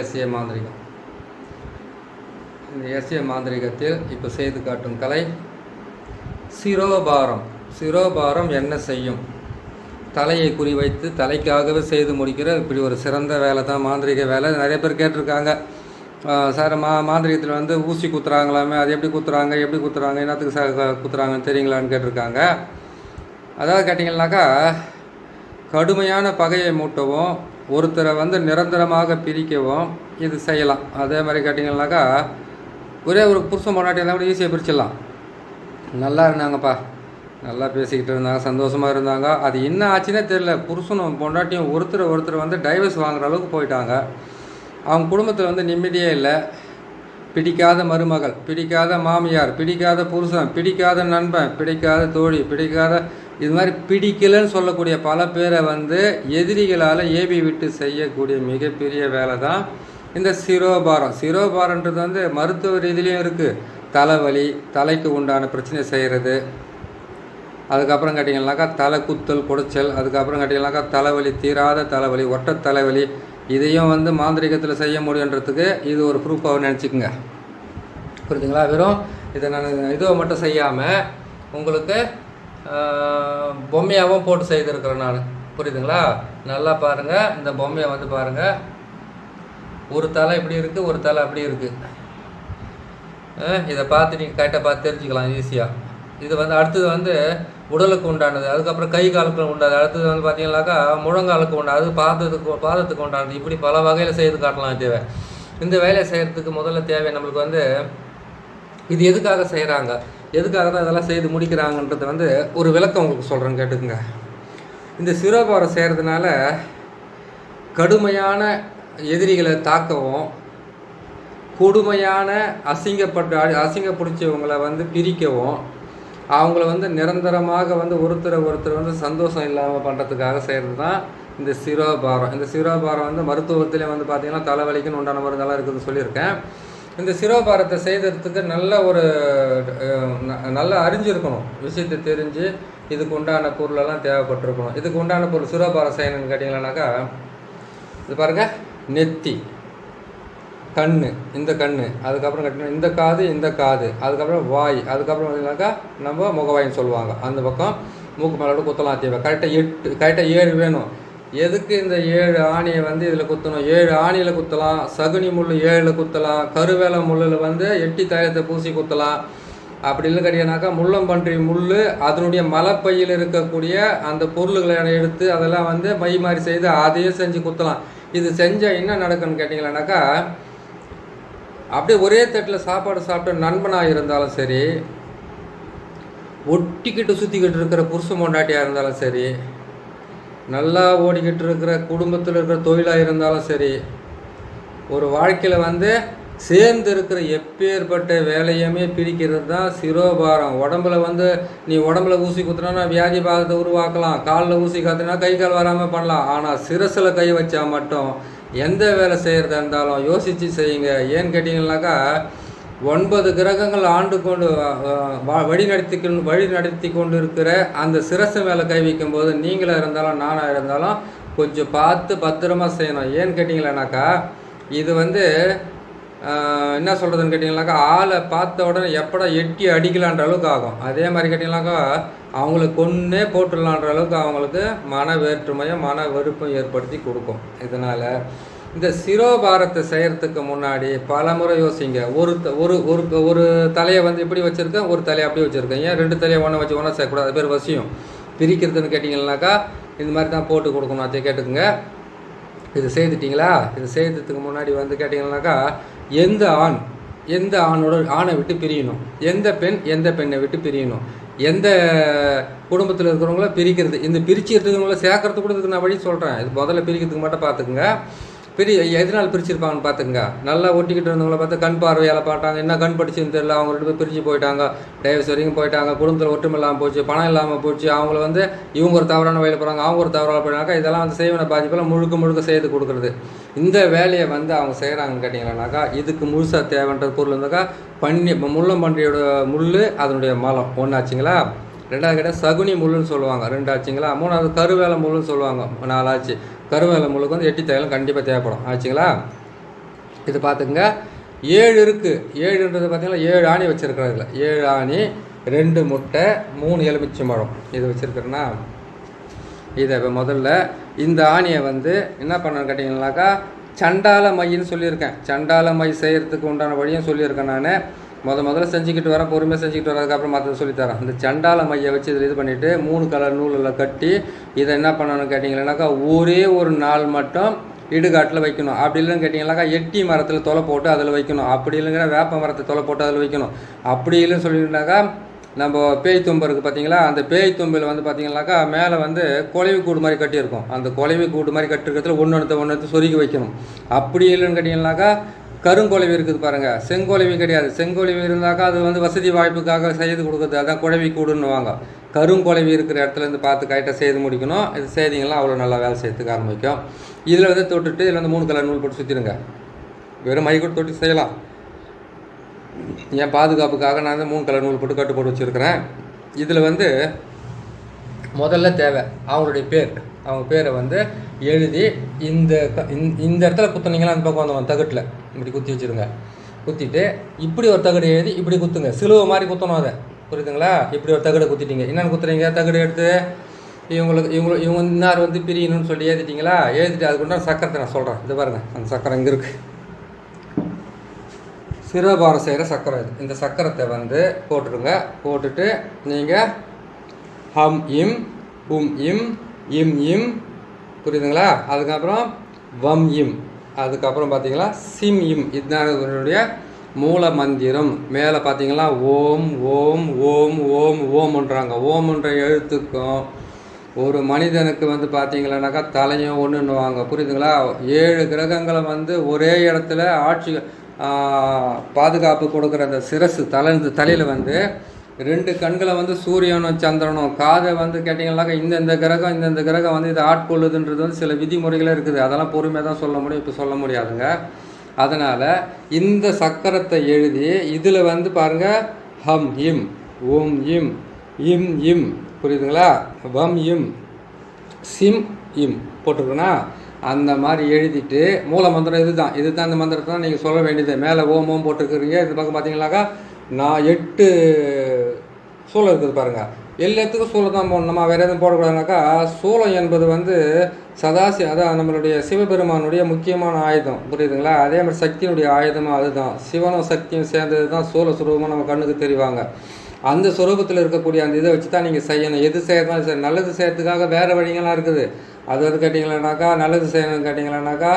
S A மாந்திரிகம். இந்த S A மாந்திரிகத்தில் இப்போ செய்து காட்டும் கலை சிரோபாரம். சிரோபாரம் என்ன செய்யும்? தலையை குறிவைத்து தலைக்காகவே செய்து முடிக்கிற இப்படி ஒரு சிறந்த வேலை தான் மாந்திரிக வேலை. நிறைய பேர் கேட்டிருக்காங்க. சார் மா மாந்திரிகத்தில் வந்து ஊசி குத்துறாங்களாமே அது எப்படி குத்துறாங்க எப்படி குத்துறாங்க என்னத்துக்கு சார் குத்துறாங்கன்னு தெரியுங்களான்னு கேட்டிருக்காங்க. அதாவது கேட்டிங்கன்னாக்கா கடுமையான பகையை மூட்டவும் ஒருத்தரை வந்து நிரந்தரமாக பிரிக்கவும் இது செய்யலாம். அதே மாதிரி கேட்டிங்கன்னாக்கா ஒரே ஒரு புருஷன் பொண்டாட்டி இருந்தால் கூட ஈஸியாக பிரிச்சிடலாம். நல்லா இருந்தாங்கப்பா. நல்லா பேசிக்கிட்டு இருந்தாங்க சந்தோஷமாக இருந்தாங்க. அது என்ன ஆச்சுன்னே தெரில புருஷனும் பொண்டாட்டியும் ஒருத்தர் ஒருத்தர் வந்து டைவர்ஸ் வாங்குற அளவுக்கு போயிட்டாங்க. அவங்க குடும்பத்தில் வந்து நிம்மதியே இல்லை. பிடிக்காத மருமகள் பிடிக்காத மாமியார் பிடிக்காத புருஷன் பிடிக்காத நண்பன் பிடிக்காத தோழி பிடிக்காத இது மாதிரி பிடிக்கலன்னு சொல்லக்கூடிய பல பேரை வந்து எதிரிகளால் ஏவி விட்டு செய்யக்கூடிய மிகப்பெரிய வேலை தான் இந்த சிரோபாரம். சிரோபாரன்றது வந்து மருத்துவ ரீதியிலையும் இருக்குது தலைவலி தலைக்கு உண்டான பிரச்சனை செய்கிறது அதுக்கப்புறம் கேட்டிங்கன்னாக்கா தலை குத்தல் குடைச்சல் அதுக்கப்புறம் கேட்டிங்கன்னாக்கா தலைவலி தீராத தலைவலி ஒட்ட தலைவலி இதையும் வந்து மாந்திரிகத்தில் செய்ய முடியுன்றதுக்கு இது ஒரு ப்ரூஃபாக நினச்சிக்கோங்க. புரியுதுங்களா வெறும் இதை நான் இதுவை மட்டும் செய்யாமல் உங்களுக்கு பொம்மையாகவும் போட்டு செய்திருக்கிறேன் நான் புரியுதுங்களா? நல்லா பாருங்கள் இந்த பொம்மையை வந்து பாருங்கள் ஒரு தலை இப்படி இருக்குது ஒரு தலை அப்படி இருக்குது இதை பார்த்து நீங்கள் கரெக்டாக பார்த்து தெரிஞ்சுக்கலாம் ஈஸியாக இது வந்து அடுத்தது வந்து உடலுக்கு உண்டானது. அதுக்கப்புறம் கை காலுக்கு உண்டானது. அடுத்தது வந்து பார்த்தீங்கன்னாக்கா முழங்காலுக்கு உண்டானது. பாதத்துக்கு பாதத்துக்கு உண்டானது. இப்படி பல வகையில் செய்து காட்டலாம் தேவை இந்த வேலையை செய்கிறதுக்கு முதல்ல தேவை நம்மளுக்கு வந்து இது எதுக்காக செய்கிறாங்க எதுக்காக தான் இதெல்லாம் செய்து முடிக்கிறாங்கன்றது வந்து ஒரு விளக்கம் உங்களுக்கு சொல்கிறேன் கேட்டுக்குங்க. இந்த சிரோபாரம் செய்கிறதுனால கடுமையான எதிரிகளை தாக்கவும் கொடுமையான அசிங்கப்பட்ட அசிங்க பிடிச்சவங்களை வந்து பிரிக்கவும் அவங்கள வந்து நிரந்தரமாக வந்து ஒருத்தரை ஒருத்தர் வந்து சந்தோஷம் இல்லாமல் பண்ணுறதுக்காக செய்கிறது தான் இந்த சிரோபாரம். இந்த சிரோபாரம் வந்து மருத்துவத்திலே வந்து பார்த்திங்கன்னா தலைவலிக்குன்னு உண்டான மருந்தெல்லாம் இருக்குதுன்னு சொல்லியிருக்கேன். இந்த சிரோபாரத்தை செய்கிறதுக்கு நல்ல ஒரு ந- நல்லா அறிஞ்சிருக்கணும். விஷயத்தை தெரிஞ்சு இதுக்கு உண்டான பொருளெல்லாம் தேவைப்பட்டிருக்கணும். இதுக்கு உண்டான பொருள் சிரோபாரம் செய்யணும்னு கேட்டிங்கன்னாக்கா இது பாருங்கள் நெத்தி கண் இந்த கண் அதுக்கப்புறம் கட்டினா இந்த காது இந்த காது அதுக்கப்புறம் வாய் அதுக்கப்புறம் பார்த்தீங்கன்னாக்கா நம்ம முகவாயின்னு சொல்லுவாங்க. அந்த பக்கம் மூக்கு மேலோட குத்தலாம் தேவை கரெக்டாக எட்டு கரெக்டாக ஏழு வேணும். எதுக்கு இந்த ஏழு ஆணியை வந்து இதில் குத்தணும்? ஏழு ஆணியில் குத்தலாம் சகுனி முள் ஏழில் குத்தலாம் கருவேல முள்ளில் வந்து எட்டி தாயத்தை பூசி குத்தலாம். அப்படி இல்லை முள்ளம்பன்றி முள் அதனுடைய மலைப்பையில் இருக்கக்கூடிய அந்த பொருள்களை எடுத்து அதெல்லாம் வந்து மை மாதிரி செய்து அதையே செஞ்சு குத்தலாம். இது செஞ்சால் என்ன நடக்குன்னு கேட்டிங்களானாக்கா அப்படியே ஒரே தட்டில் சாப்பாடு சாப்பிட்ட நண்பனாக இருந்தாலும் சரி ஒட்டிக்கிட்டு சுற்றிக்கிட்டு இருக்கிற புருஷ மொண்டாட்டியாக இருந்தாலும் சரி நல்லா ஓடிக்கிட்டு இருக்கிற குடும்பத்தில் இருக்கிற தொழிலாக இருந்தாலும் சரி ஒரு வாழ்க்கையில் வந்து சேர்ந்து இருக்கிற எப்பேற்பட்ட வேலையுமே பிரிக்கிறது தான் சிரோபாரம். உடம்புல வந்து நீ உடம்புல ஊசி குத்துனா வியாதி பாகத்தை உருவாக்கலாம். காலில் ஊசி காத்துனா கை கால் வராமல் பண்ணலாம். ஆனால் சிரசில் கை வச்சா மட்டும் எந்த வேலை செய்கிறதா இருந்தாலும் யோசித்து செய்யுங்க. ஏன்னு கேட்டிங்கன்னாக்கா ஒன்பது கிரகங்கள் ஆண்டு கொண்டு வ- வழி நடத்தி கொண்டு வழி நடத்தி கொண்டு இருக்கிற அந்த சிரசு மேலே கை வைக்கும்போது நீங்களாக இருந்தாலும் நானாக இருந்தாலும் கொஞ்சம் பார்த்து பத்திரமா செய்யணும். ஏன்னு கேட்டிங்களானாக்கா இது வந்து என்ன சொல்கிறதுன்னு கேட்டிங்கனாக்கா ஆளை பார்த்த உடனே எப்படா எட்டி அடிக்கலான்ற அளவுக்கு ஆகும். அதே மாதிரி கேட்டிங்கனாக்கா அவங்கள கொன்னே போட்டுடலான்ற அளவுக்கு அவங்களுக்கு மன வேற்றுமையும் மன வெறுப்பும் ஏற்படுத்தி கொடுக்கும். இதனால் இந்த சிரோபாரத்தை செய்கிறதுக்கு முன்னாடி பல முறை யோசிங்க. ஒரு த- ஒரு ஒரு ஒரு தலையை வந்து இப்படி வச்சுருக்கேன் ஒரு தலையை அப்படி வச்சுருக்கேன் ஏன் ரெண்டு தலையை ஒன்றை வச்சு ஒன்றா சேர்க்கக்கூடாது பேர் வசியம். பிரிக்கிறதுன்னு கேட்டிங்கன்னாக்கா இந்த மாதிரி தான் போட்டு கொடுக்கணும். அதை கேட்டுக்குங்க. இது செய்துட்டிங்களா? இது செய்ததுக்கு முன்னாடி வந்து கேட்டிங்கன்னாக்கா எந்த ஆண் எந்த ஆணோட ஆணை விட்டு பிரியணும்? எந்த பெண் எந்த பெண்ணை விட்டு பிரியணும்? எந்த குடும்பத்தில் இருக்கிறவங்கள பிரிக்கிறது? இந்த பிரிச்சு இருக்கிறவங்கள சேர்க்கறது கூட இதுக்கு நான் வழி சொல்கிறேன் இது முதல்ல பிரிக்கிறதுக்கு மட்டும் பார்த்துக்குங்க. பெரிய எதனால் பிரிச்சிருப்பாங்கன்னு பார்த்துங்க நல்லா ஒட்டிக்கிட்டு இருந்தவங்கள பார்த்து கண் பார்வையால் பார்த்தாங்க. என்ன கண் படிச்சுன்னு தெரியல அவங்க ரெண்டு பேர் பிரிஞ்சு போயிட்டாங்க. டைவர்ஸ் வரைக்கும் போயிட்டாங்க. குடும்பத்தில் ஒற்றுமை இல்லாமல் போச்சு பணம் இல்லாமல் போச்சு. அவங்கள வந்து இவங்க ஒரு தவறான வழியில் போகிறாங்க அவங்க ஒரு தவறான போயிட்டாங்க இதெல்லாம் வந்து செய்வன பாதிப்பெல்லாம் முழுக்க முழுக்க செய்து கொடுக்குறது. இந்த வேலையை வந்து அவங்க செய்கிறாங்கன்னு கேட்டிங்கன்னாக்கா இதுக்கு முழுசாக தேவைன்ற பொருள் இருந்தாக்கா பண்ணி இப்போ முள்ளம்பன்றியோட முள் அதனுடைய மலம். ஒன்றாச்சுங்களா ரெண்டாவது கேட்டால் சகுனி முள்ளுன்னு சொல்லுவாங்க. ரெண்டு ஆச்சுங்களா? மூணாவது கருவேல முள்ளுன்னு சொல்லுவாங்க. நாலாச்சு கருவேல முள்ளுக்கு வந்து எட்டி தைலம் கண்டிப்பாக தேவைப்படும். ஆச்சுங்களா? இது பார்த்துங்க ஏழு இருக்குது ஏழுன்றது பார்த்தீங்கன்னா ஏழு ஆணி வச்சுருக்கிறேன் ஏழு ஆணி ரெண்டு முட்டை மூணு எலுமிச்சை மரம் இது வச்சுருக்குறேன்னா இதை இப்போ முதல்ல இந்த ஆணியை வந்து என்ன பண்ணணும்னு கேட்டிங்கனாக்கா சண்டால மைன்னு சொல்லியிருக்கேன். சண்டால மை செய்கிறதுக்கு உண்டான வழியும் சொல்லியிருக்கேன் நான். முத முதல்ல செஞ்சுக்கிட்டு வரேன் பொறுமையாக செஞ்சுக்கிட்டு வரதுக்கப்புறம் மற்றது சொல்லித்தரேன். இந்த சண்டால மையை வச்சு இதில் இது பண்ணிவிட்டு மூணு கலர் நூலில் கட்டி இதை என்ன பண்ணணும்னு கேட்டிங்கன்னாக்கா ஒரே ஒரு நாள் மட்டும் இடுகாட்டில் வைக்கணும். அப்படி இல்லைன்னு கேட்டிங்கனாக்கா எட்டி மரத்தில் தொலை போட்டு அதில் வைக்கணும். அப்படி இல்லைங்கிற வேப்ப மரத்தை தொலை போட்டு அதில் வைக்கணும். அப்படி இல்லைன்னு சொல்லிட்டுனாக்கா நம்ம பேய் தும்பு இருக்குது பார்த்தீங்களா அந்த பேய் தும்பில் வந்து பார்த்தீங்கன்னாக்கா மேலே வந்து குலைவி கூடு மாதிரி கட்டியிருக்கும். அந்த குலைவி கூடு மாதிரி கட்டிருக்கிறதுல ஒன்று ஒன்று ஒன்று எடுத்து சொருகி வைக்கணும். அப்படி இல்லைன்னு கேட்டிங்கனாக்கா கருங்கொலைவி இருக்குது பாருங்கள் செங்கொலைவி கிடையாது. செங்கொலைவி இருந்தாக்கா அது வந்து வசதி வாய்ப்புக்காக செய்து கொடுக்குறது. அதான் குழவி கூடுன்னுவாங்க. கருங்கொலைவி இருக்கிற இடத்துல இருந்து பார்த்து கரெக்டாக செய்து முடிக்கணும். இது செய்திங்கலாம் அவ்வளோ நல்லா வேலை செய்யறதுக்கு ஆரம்பிக்கும். இதில் வந்து தொட்டுட்டு இதில் வந்து மூணு கலர் நூல் போட்டு சுற்றிடுங்க வெறும் மை கூட தொட்டு செய்யலாம். என் பாதுகாப்புக்காக நான் வந்து மூணு கலர் நூல் போட்டு கட்டு போட்டு வச்சுருக்கிறேன். இதில் வந்து முதல்ல தேவை. அவங்களுடைய பேர். அவங்க பேரை வந்து எழுதி இந்த இந்த- இந்த இடத்துல குத்துனீங்களா அந்த பக்கம் வந்து தகட்டில். இப்படி குத்தி வச்சுருங்க. குத்திட்டு இப்படி ஒரு தகடு எழுதி இப்படி குத்துங்க. சிலுவை மாதிரி குத்தணும் அதை. புரியுதுங்களா? இப்படி ஒரு தகடை குத்திட்டீங்க. என்னென்னு குத்துறீங்க? தகடு எடுத்து இவங்களுக்கு இவங்க இவங்க இன்னார் வந்து பிரியணும்னு சொல்லி எழுதிட்டீங்களா? எழுதிட்டு அதுக்குண்டான சக்கரத்தை நான் சொல்கிறேன் இது பாருங்கள் அந்த சக்கரம் இங்கே இருக்குது சிரபாரம் செய்கிற சக்கரம் இது. இந்த சக்கரத்தை வந்து போட்டுடுங்க போட்டுட்டு நீங்கள் ஹம் இம் உம் இம் இம் இம். புரியுதுங்களா? அதுக்கப்புறம் வம் இம். அதுக்கப்புறம் பார்த்தீங்களா? சிம் இம். இதுதான் இதனுடைய மூல மந்திரம். மேலே பார்த்தீங்களா? ஓம் ஓம் ஓம் ஓம் ஓம்ன்றாங்க ஓம்ன்ற எழுத்துக்கும் ஒரு மனிதனுக்கு வந்து பார்த்தீங்களானாக்கா தலையும் ஒன்றுன்னுவாங்க. புரியுதுங்களா? ஏழு கிரகங்களை வந்து ஒரே இடத்துல ஆட்சி பாதுகாப்பு கொடுக்குற அந்த சிரசு தலை தலையில் வந்து ரெண்டு கண்களை வந்து சூரியனும் சந்திரனும். காதை வந்து கேட்டிங்கனாக்கா இந்தந்த கிரகம் இந்தந்த கிரகம் வந்து இதை ஆட்கொள்ளுதுன்றது வந்து சில விதிமுறைகளே இருக்குது. அதெல்லாம் பொறுமையாக தான் சொல்ல முடியும். இப்போ சொல்ல முடியாதுங்க. அதனால் இந்த சக்கரத்தை எழுதி இதில் வந்து பாருங்கள் ஹம் இம் ஓம் இம் இம் இம் புரியுதுங்களா? வம் இம் சிம் இம் போட்டிருக்குன்னா அந்த மாதிரி எழுதிட்டு மூல மந்திரம் இதுதான். இதுதான் இந்த மந்திரத்தை தான் நீங்கள் சொல்ல வேண்டியது. மேலே ஓம் ஓம் போட்டிருக்கிறீங்க. இது பக்கம் பார்த்தீங்களாக்கா நான் எட்டு சூளம் இருக்குது பாருங்கள் எல்லாத்துக்கும் சூளம் தான் போடணுமா. வேறு எதுவும் போடக்கூடாதுனாக்கா சூளம் என்பது வந்து சதாசி அதான் நம்மளுடைய சிவபெருமானுடைய முக்கியமான ஆயுதம். புரியுதுங்களா? அதே மாதிரி சக்தியினுடைய ஆயுதமும் அதுதான். சிவனும் சக்தியும் சேர்ந்தது தான் சூழ சுரூபமாக நம்ம கண்ணுக்கு தெரிவாங்க. அந்த சுரூபத்தில் இருக்கக்கூடிய அந்த இதை வச்சு தான் நீங்கள் செய்யணும். எது செய்யறதுனாலும் சரி நல்லது செய்யறதுக்காக வேறு வழிகள்லாம் இருக்குது. அது வந்து கேட்டிங்களானாக்கா நல்லது செய்யணும்னு கேட்டிங்களானாக்கா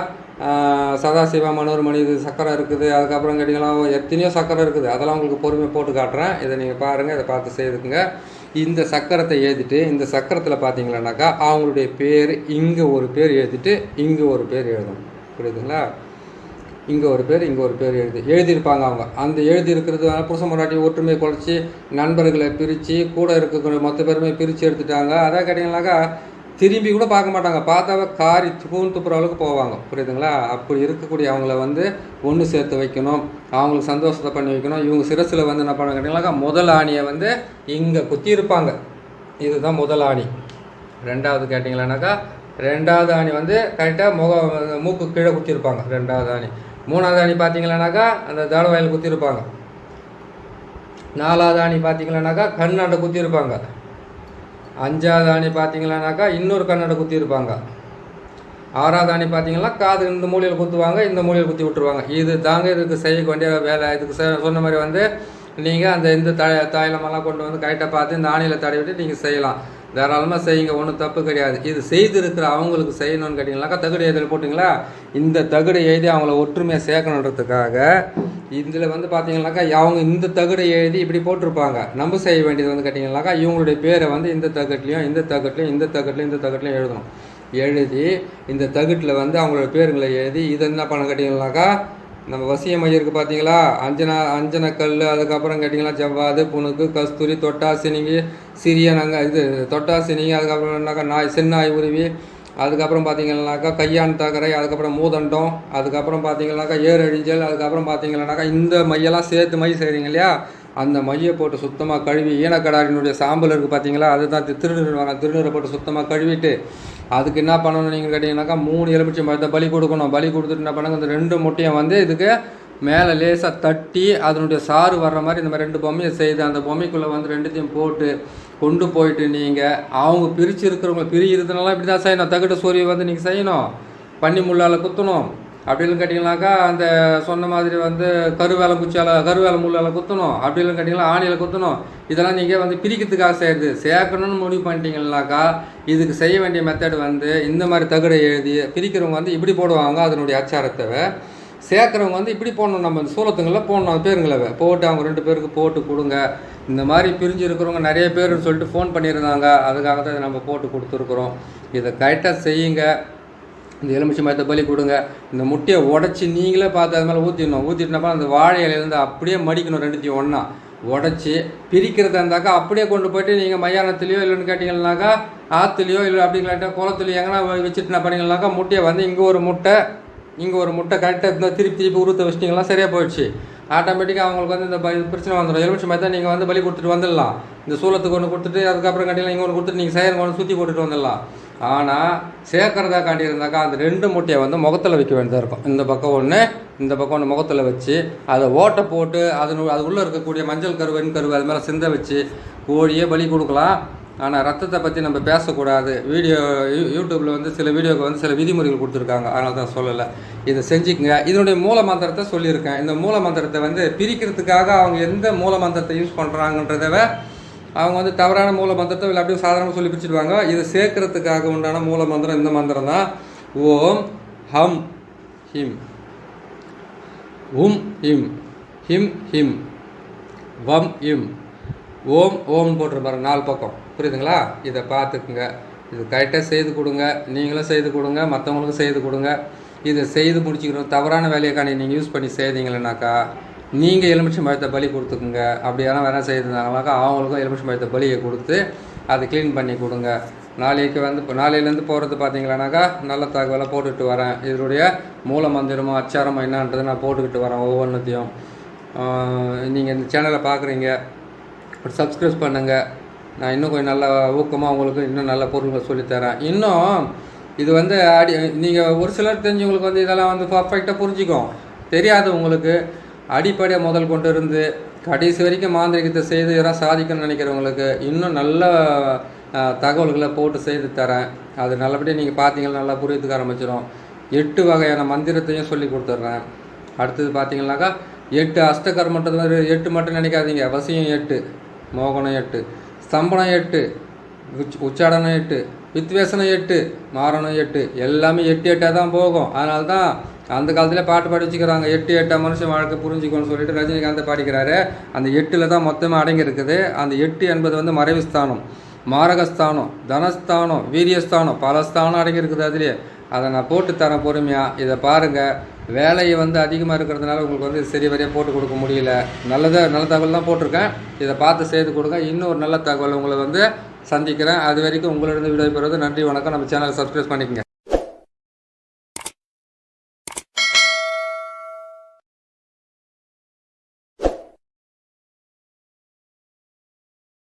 சதாசிவம் மனோர் மனோர்மணி இது சக்கரை இருக்குது அதுக்கப்புறம் கேட்டிங்களா எத்தனையோ சக்கரை இருக்குது. அதெல்லாம் உங்களுக்கு பொறுமையாக போட்டு காட்டுறேன். இதை நீங்கள் பாருங்கள் இதை பார்த்து செய்துக்குங்க. இந்த சக்கரத்தை எழுதிட்டு இந்த சக்கரத்தில் பார்த்தீங்களானாக்கா அவங்களுடைய பேர் இங்கே ஒரு பேர் எழுதிட்டு இங்கே ஒரு பேர் எழுதணும். புரியுதுங்களா? இங்கே ஒரு பேர் இங்கே ஒரு பேர் எழுதி எழுதியிருப்பாங்க அவங்க. அந்த எழுதி இருக்கிறது புருஷ மராட்டி ஒற்றுமை குறைச்சி நண்பர்களை பிரித்து கூட இருக்கக்கூடிய மொத்த பேருமே பிரித்து எடுத்துட்டாங்க. அதான் கேட்டிங்கனாக்கா திரும்பி கூட பார்க்க மாட்டாங்க. பார்த்தா காரி தூண் துப்புற அளவுக்கு போவாங்க. புரியுதுங்களா? அப்படி இருக்கக்கூடிய அவங்கள வந்து ஒன்று சேர்த்து வைக்கணும். அவங்களுக்கு சந்தோஷத்தை பண்ணி வைக்கணும். இவங்க சிரசில் வந்து என்ன பண்ண கேட்டிங்கனாக்கா முதல் ஆணியை வந்து இங்கே குத்தியிருப்பாங்க இதுதான் முதல் ஆணி. ரெண்டாவது கேட்டிங்களானாக்கா ரெண்டாவது ஆணி வந்து கரெக்டாக முக மூக்கு கீழே குத்திருப்பாங்க ரெண்டாவது ஆணி. மூணாவது ஆணி பார்த்தீங்களானாக்கா அந்த தடவாயில் குத்திருப்பாங்க நாலாவது ஆணி பார்த்தீங்களானாக்கா கண்ணாண்டை குத்திருப்பாங்க அஞ்சாவது ஆணி பார்த்தீங்களானாக்கா இன்னொரு கண்ணடை குத்திருப்பாங்க ஆறாவது ஆணி பார்த்தீங்கன்னா காது இந்த மூலையில் குத்துவாங்க இந்த மூலையில் குத்தி விட்டுருவாங்க. இது தாங்க இதுக்கு செய்ய வேண்டிய வேலை. இதுக்கு சொன்ன மாதிரி வந்து நீங்கள் அந்த இந்த த தைலமெல்லாம் கொண்டு வந்து கரெக்டாக பார்த்து இந்த ஆணியில் தடவிட்டு நீங்கள் செய்யலாம். தாராளமாக செய்யுங்க ஒன்றும் தப்பு கிடையாது. இது செய்திருக்கிற அவங்களுக்கு செய்யணும்னு கேட்டிங்கனாக்கா தகுடு எழுதி போட்டிங்களா? இந்த தகுடு எழுதி அவங்கள ஒற்றுமையை சேர்க்கணுன்றதுக்காக இதில் வந்து பார்த்தீங்கன்னாக்கா அவங்க இந்த தகுடை எழுதி இப்படி போட்டிருப்பாங்க. நம்ம செய்ய வேண்டியது வந்து கேட்டிங்கனாக்கா இவங்களுடைய பேரை வந்து இந்த தகட்லையும் இந்த தகட்லையும் இந்த தகட்லையும் இந்த தகட்லையும் எழுதணும். எழுதி இந்த தகுட்டில் வந்து அவங்களோட பேருங்களை எழுதி இதை என்ன பண்ண கேட்டிங்கனாக்கா நம்ம வசிய மையருக்கு பார்த்தீங்களா? அஞ்சனா அஞ்சனக்கல் அதுக்கப்புறம் கேட்டிங்கன்னா ஜவ்வாது புணுக்கு கஸ்தூரி தொட்டாசினிங்கி சிறிய நங்க இது தொட்டாசினிங்கி அதுக்கப்புறம் என்னக்கா நாய் சென்னாய் உருவி அதுக்கப்புறம் பார்த்தீங்கன்னாக்கா கையான் தகரை அதுக்கப்புறம் மூதண்டம் அதுக்கப்புறம் பார்த்தீங்கன்னாக்கா ஏர் அழிஞ்சல் அதுக்கப்புறம் பார்த்தீங்கன்னாக்கா இந்த மையெல்லாம் சேர்த்து மை செய்கிறீங்க இல்லையா? அந்த மையை போட்டு சுத்தமாக கழுவி ஈனக்கடாரினுடைய சாம்பல் இருக்குது பார்த்தீங்களா? அதுதான் தி- திருநீர் வாங்க திருநீரை போட்டு சுத்தமாக கழுவிட்டு அதுக்கு என்ன பண்ணணும் நீங்கள் கேட்டிங்கனாக்கா மூணு எலுமிச்சை பழத்தை பலி கொடுக்கணும். பலி கொடுத்துட்டு என்ன பண்ணுங்க இந்த ரெண்டு முட்டையை வந்து இதுக்கு மேலே லேசாக தட்டி அதனுடைய சாறு வர்ற மாதிரி இந்த மாதிரி ரெண்டு பொம்மையை செய்து அந்த பொம்மைக்குள்ளே வந்து ரெண்டுத்தையும் போட்டு கொண்டு போயிட்டு நீங்கள் அவங்க பிரித்து இருக்கிறவங்க பிரிக்கிறதுனால இப்படி தான் செய்யணும் தகட்டு சோரியை வந்து நீங்கள் செய்யணும். பன்னி முள்ளால் குத்தணும். அப்படின்னு கேட்டிங்கனாக்கா அந்த சொன்ன மாதிரி வந்து கருவேலை குச்சியால் கருவேலை முள்ளால் குத்தணும். அப்படின்னு கேட்டிங்கன்னா ஆணியில் குத்தணும். இதெல்லாம் நீங்கள் வந்து பிரிக்கிறதுக்காக செய்கிறது சேர்க்கணும்னு முடிவு பண்ணிட்டீங்கன்னாக்கா இதுக்கு செய்ய வேண்டிய மெத்தட் வந்து இந்த மாதிரி தகடை எழுதி பிரிக்கிறவங்க வந்து இப்படி போடுவாங்க. அதனுடைய அச்சாரத்தை. சேர்க்குறவங்க வந்து இப்படி போடணும் நம்ம இந்த சூலத்துங்களில் போடணும் அது பேருங்களை போட்டு அவங்க ரெண்டு பேருக்கு போட்டு கொடுங்க. இந்த மாதிரி பிரிஞ்சு இருக்கிறவங்க நிறைய பேர்னு சொல்லிட்டு ஃபோன் பண்ணியிருந்தாங்க. அதுக்காக தான் இதை நம்ம போட்டு கொடுத்துருக்குறோம். இதை கரெக்டாக செய்யுங்க. இந்த எலுமிச்சை மரத்தை பலி கொடுங்க. இந்த முட்டையை உடச்சி நீங்களே பார்த்து அது மேலே ஊற்றிடணும் ஊற்றிட்டப்ப அந்த வாழை இலையிலேருந்து அப்படியே மடிக்கணும் ரெண்டுத்தையும் ஒன்றா உடச்சி பிரிக்கிறதா இருந்தாக்கா அப்படியே கொண்டு போயிட்டு நீங்கள் மையானத்துலேயோ இல்லைன்னு கேட்டிங்கன்னாக்கா ஆற்றுலையோ இல்லை அப்படின்னு கேட்டால் குளத்துலையோ எங்கன்னா வச்சுட்டு என்ன பண்ணிங்கனாக்கா முட்டையை வந்து இங்கே ஒரு முட்டை இங்கே ஒரு முட்டை கரெக்டாக இருந்தால் திருப்பி திருப்பி உருத்த வச்சிட்டிங்கன்னா சரியாக போயிடுச்சு. ஆட்டோமேட்டிக்காக அவங்களுக்கு வந்து இந்த பிரச்சனை வந்துடும் எலுமிச்சை மாதிரி தான் நீங்கள் வந்து பலி கொடுத்துட்டு வந்துடலாம். இந்த சூலத்துக்கு ஒன்று கொடுத்துட்டு அதுக்கப்புறம் கண்டிப்பாக இங்கே ஒன்று கொடுத்துட்டு நீங்கள் செயல் ஒன்று சுற்றி போட்டுட்டு வந்துடலாம். ஆனால் சேர்க்கறதா காட்டி இருந்தாக்கா அந்த ரெண்டு முட்டையை வந்து முகத்தில் வைக்க வேண்டியதாக இருக்கும். இந்த பக்கம் ஒன்று இந்த பக்கம் ஒன்று முகத்தில் வச்சு அதை ஓட்டை போட்டு அது அது உள்ளே இருக்கக்கூடிய மஞ்சள் கருவெண் கருவு அது மேலே சிந்த வச்சு கோழியே பலி கொடுக்கலாம். ஆனால் ரத்தத்தை பற்றி நம்ம பேசக்கூடாது. வீடியோ யூ யூடியூப்பில் வந்து சில வீடியோக்கு வந்து சில விதிமுறைகள் கொடுத்துருக்காங்க. அதனால தான் சொல்லலை. இதை செஞ்சுக்கங்க. இதனுடைய மூல மந்திரத்தை சொல்லியிருக்கேன். இந்த மூல மந்திரத்தை வந்து பிரிக்கிறதுக்காக அவங்க எந்த மூல மந்திரத்தை யூஸ் பண்ணுறாங்கன்றத அவங்க வந்து தவறான மூல மந்திரத்தை இல்லை அப்படியே சாதாரணமாக சொல்லி பிரிச்சுடுவாங்க. இதை சேர்க்கறதுக்காக உண்டான மூல மந்திரம் இந்த மந்திரம் தான். ஓம் ஹம் ஹிம். உம் ஹிம். ஹிம் ஹிம். வம் இம் ஓம் ஓம் பாருங்க நாலு பக்கம். புரியுதுங்களா? இதை பார்த்துக்குங்க. இது கரெக்டாக செய்து கொடுங்க. நீங்களும் செய்து கொடுங்க மற்றவங்களுக்கும் செய்து கொடுங்க. இதை செய்து முடிச்சுக்கிறோம் தவறான வேலையை நீங்கள் யூஸ் பண்ணி செய்தீங்களேனாக்கா நீங்கள் எலுமிச்சை பழத்தை பலி கொடுத்துக்குங்க. அப்படி யாரும் வேணால் செய்திருந்தாங்கனாக்கா அவங்களுக்கும் எலுமிச்சம் பழத்தை பலியை கொடுத்து அதை க்ளீன் பண்ணி கொடுங்க. நாளைக்கு வந்து இப்போ நாளையிலேருந்து போகிறது பார்த்தீங்களானாக்கா நல்ல தகவலை போட்டுக்கிட்டு வரேன். இதனுடைய மூல மந்திரமோ அச்சாரமோ என்னன்றதை நான் போட்டுக்கிட்டு வரேன் ஒவ்வொன்றத்தையும் நீங்கள் இந்த சேனலை பார்க்குறீங்க. சப்ஸ்கிரைப் பண்ணுங்கள் நான் இன்னும் கொஞ்சம் நல்ல ஊக்கமாக உங்களுக்கு இன்னும் நல்ல பொருள்களை சொல்லித்தரேன். இன்னும் இது வந்து அடி நீங்கள் ஒரு சிலர் தெரிஞ்சவங்களுக்கு வந்து இதெல்லாம் வந்து பர்ஃபெக்டாக புரிஞ்சுக்கும். தெரியாது உங்களுக்கு. அடிப்படையாக முதல் கொண்டு இருந்து கடைசி வரைக்கும் மாந்திரிகத்தை செய்து இதெல்லாம் சாதிக்கணும்னு நினைக்கிறவங்களுக்கு இன்னும் நல்ல தகவல்களை போட்டு செய்து தரேன். அது நல்லபடியாக நீங்கள் பார்த்தீங்கன்னா நல்லா புரியத்துக்கு ஆரம்பிச்சிடும் எட்டு வகையான மந்திரத்தையும் சொல்லி கொடுத்துட்றேன். அடுத்தது பார்த்தீங்கன்னாக்கா எட்டு அஷ்டகர்மன்றது மாதிரி எட்டு மட்டும் நினைக்காதீங்க. அவசியம் எட்டு. மோகனம் எட்டு ஸ்தம்பனம் எட்டு உச் உச்சாடனம் எட்டு வித்வேசன எட்டு மாரணம் எட்டு எல்லாமே எட்டு எட்டாக தான் போகும். அதனால தான் அந்த காலத்தில் பாட்டு பாடி வச்சுக்கிறாங்க. எட்டு எட்டா மனுஷன் வாழ்க்கை புரிஞ்சுக்கணும்னு சொல்லிட்டு ரஜினிகாந்த் பாடிக்கிறாரு. அந்த எட்டில் தான் மொத்தமாக அடங்கி இருக்குது அந்த எட்டு என்பது வந்து மறைவுஸ்தானம். மாரகஸ்தானம் தனஸ்தானம் வீரியஸ்தானம் பல ஸ்தானம் அடங்கி இருக்குது அதுலேயே. அதை நான் போட்டு தரேன் பொறுமையாக இதை பாருங்கள் வேலையை வந்து அதிகமாக இருக்கிறதுனால உங்களுக்கு வந்து சரி வரையாக போட்டு கொடுக்க முடியல. நல்லதாக நல்ல தகவல் தான் போட்டிருக்கேன். இதை பார்த்து செய்து கொடுங்க. இன்னொரு நல்ல தகவல் உங்களை வந்து சந்திக்கிறேன். அது வரைக்கும் உங்களிடம் விடைபெறுவது நன்றி வணக்கம். நம்ம சேனலை சப்ஸ்கிரைப் பண்ணிக்கங்க.